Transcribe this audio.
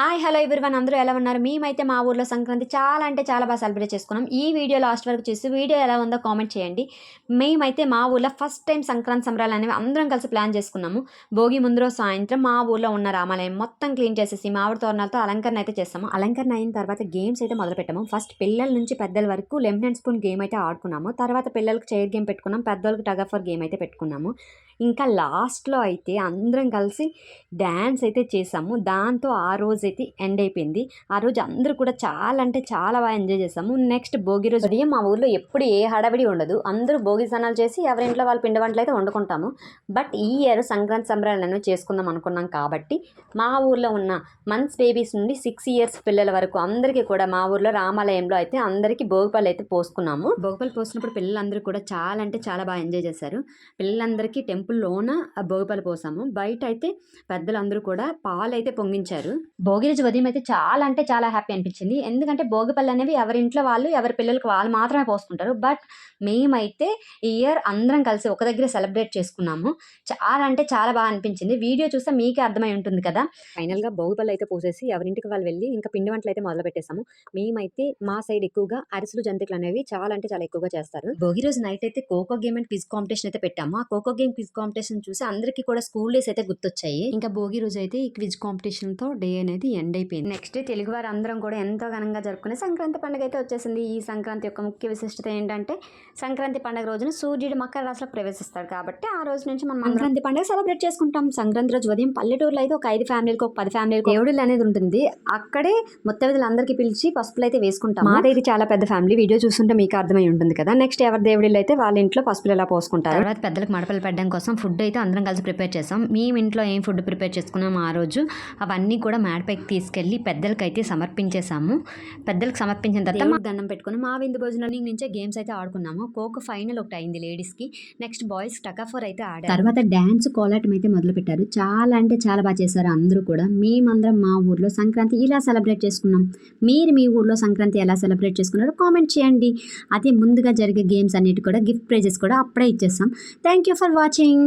Hi hello everyone అందరూ ఎలా ఉన్నారు? మేమైతే మా ఊర్లో సంక్రాంతి చాలా అంటే చాలా బాగా సెలబ్రేట్ చేసుకున్నాం. ఈ వీడియో లాస్ట్ వరకు చూసి వీడియో ఎలా ఉందో కామెంట్ చేయండి. మేమైతే మా ఊర్లో ఫస్ట్ టైం సంక్రాంతి సంబరాలు అనేవి అందరం కలిసి ప్లాన్ చేసుకున్నాము. భోగి ముందు రోజు సాయంత్రం మా ఊర్లో ఉన్న రామాలయం మొత్తం క్లీన్ చేసేసి మామిడి తోరణాలతో అలంకరణ అయితే చేస్తాము. అలంకరణ అయిన తర్వాత గేమ్స్ అయితే మొదలు పెట్టాము. ఫస్ట్ పిల్లల నుంచి పెద్దల వరకు లెమన్ అండ్ స్పూన్ గేమ్ అయితే ఆడుకున్నాము. తర్వాత పిల్లలకు చైర్ గేమ్ పెట్టుకున్నాం. పెద్దవాళ్ళకి టగ్ ఆఫర్ గేమ్ అయితే పెట్టుకున్నాము. ఇంకా లాస్ట్లో అయితే అందరం కలిసి డ్యాన్స్ అయితే చేసాము. దాంతో ఆ రోజు అయితే ఎండ్ అయిపోయింది. ఆ రోజు అందరూ కూడా చాలా అంటే చాలా బాగా ఎంజాయ్ చేసాము. నెక్స్ట్ భోగి రోజు ఉదయం మా ఊర్లో ఎప్పుడు ఏ హడావిడి ఉండదు. అందరూ భోగి స్నానాలు చేసి ఎవరింట్లో వాళ్ళ పిండి వంటలు అయితే వండుకుంటాము. బట్ ఈ ఇయర్ సంక్రాంతి సంబరాలను చేసుకుందాం అనుకున్నాం కాబట్టి మా ఊర్లో ఉన్న మంత్స్ బేబీస్ నుండి సిక్స్ ఇయర్స్ పిల్లల వరకు అందరికీ కూడా మా ఊర్లో రామాలయంలో అయితే అందరికీ భోగిపళ్ళు అయితే పోసుకున్నాము. భోగిపళ్ళు పోసినప్పుడు పిల్లలందరూ కూడా చాలా అంటే చాలా బాగా ఎంజాయ్ చేశారు. పిల్లలందరికీ టెంపుల్లోన ఆ భోగిపళ్ళు పోసాము. బయట అయితే పెద్దలందరూ కూడా పాలు అయితే పొంగించారు. భోగి రోజు ఉదయం అయితే చాలా అంటే చాలా హ్యాపీ అనిపించింది. ఎందుకంటే భోగిపళ్ళు అనేవి ఎవరింట్లో వాళ్ళు ఎవరి పిల్లలకు వాళ్ళు మాత్రమే పోసుకుంటారు. బట్ మేమైతే ఈ ఇయర్ అందరం కలిసి ఒక దగ్గర సెలబ్రేట్ చేసుకున్నాము. చాలా అంటే చాలా బాగా అనిపించింది. వీడియో చూస్తే మీకే అర్థమై ఉంటుంది కదా. ఫైనల్గా భోగిపళ్ళు అయితే పోసేసి ఎవరింటికి వాళ్ళు వెళ్ళి ఇంకా పిండి వంటలు అయితే మొదలు పెట్టేసాము. మేమైతే మా సైడ్ ఎక్కువగా అరిసెలు జంతికలు అనేవి చాలా అంటే చాలా ఎక్కువగా చేస్తారు. భోగి రోజు నైట్ అయితే kho kho game and quiz competition అయితే పెట్టాము. ఆ ఖోఖో గేమ్ క్విజ్ కాంపిటీషన్ చూసి అందరికీ కూడా స్కూల్ డేస్ అయితే గుర్తొచ్చాయి. ఇంకా భోగి రోజు అయితే ఈ క్విజ్ కాంపిటీషన్తో డే అనేది ఎండ్ అయిపోయింది. నెక్స్ట్ డే తెలుగు వారు అందరం కూడా ఎంతో ఘనంగా జరుపుకునే సంక్రాంతి పండుగ అయితే వచ్చేసింది. ఈ సంక్రాంతి యొక్క ముఖ్య విశిష్టత ఏంటంటే సంక్రాంతి పండుగ రోజున సూర్యుడు మకర రాశిలో ప్రవేశిస్తాడు కాబట్టి ఆ రోజు నుంచి మనం సంక్రాంతి పండుగ సెలబ్రేట్ చేసుకుంటాం. సంక్రాంతి రోజు ఉదయం పల్లెటూరులో అయితే ఒక ఐదు ఫ్యామిలీలకు ఒక పది ఫ్యామిలీలకు దేవుడులు అనేది ఉంటుంది. అక్కడే మొత్తం అందరికీ పిలిచి పసుపులు అయితే వేసుకుంటాం మాదైతే చాలా పెద్ద ఫ్యామిలీ. వీడియో చూస్తుంటే మీకు అర్థమై ఉంటుంది కదా. నెక్స్ట్ ఎవరి దేవుడిలు అయితే వాళ్ళ ఇంట్లో పసుపులు ఎలా పోసుకుంటారు? తర్వాత పెద్దలకు మడపలు పెట్టడం కోసం ఫుడ్ అయితే అందరం కలిసి ప్రిపేర్ చేసాం. మేము ఇంట్లో ఏం ఫుడ్ ప్రిపేర్ చేసుకున్నాం ఆ రోజు అవన్నీ కూడా మేడపైకి తీసుకెళ్ళి పెద్దలకి అయితే సమర్పించేసాము. పెద్దలకు సమర్పించిన తర్వాత దండం పెట్టుకుని మా విందు భోజనాన్ని నుంచే గేమ్స్ అయితే ఆడుకున్నాము. కోక ఫైనల్ ఒకటి అయింది లేడీస్కి. నెక్స్ట్ బాయ్స్ టకాఫోర్ అయితే ఆడారు. తర్వాత డ్యాన్స్ కోలాటం అయితే మొదలు పెట్టారు. చాలా అంటే చాలా బాగా చేశారు అందరూ కూడా. మేమందరం మా ఊర్లో సంక్రాంతి ఇలా సెలబ్రేట్ చేసుకున్నాం. మీరు మీ ఊర్లో సంక్రాంతి ఎలా సెలబ్రేట్ చేసుకున్నారో కామెంట్ చేయండి. అదే ముందుగా జరిగే గేమ్స్ అన్నిటి కూడా గిఫ్ట్ ప్రైజెస్ కూడా అప్పుడే ఇచ్చేస్తాం. Thank you for watching.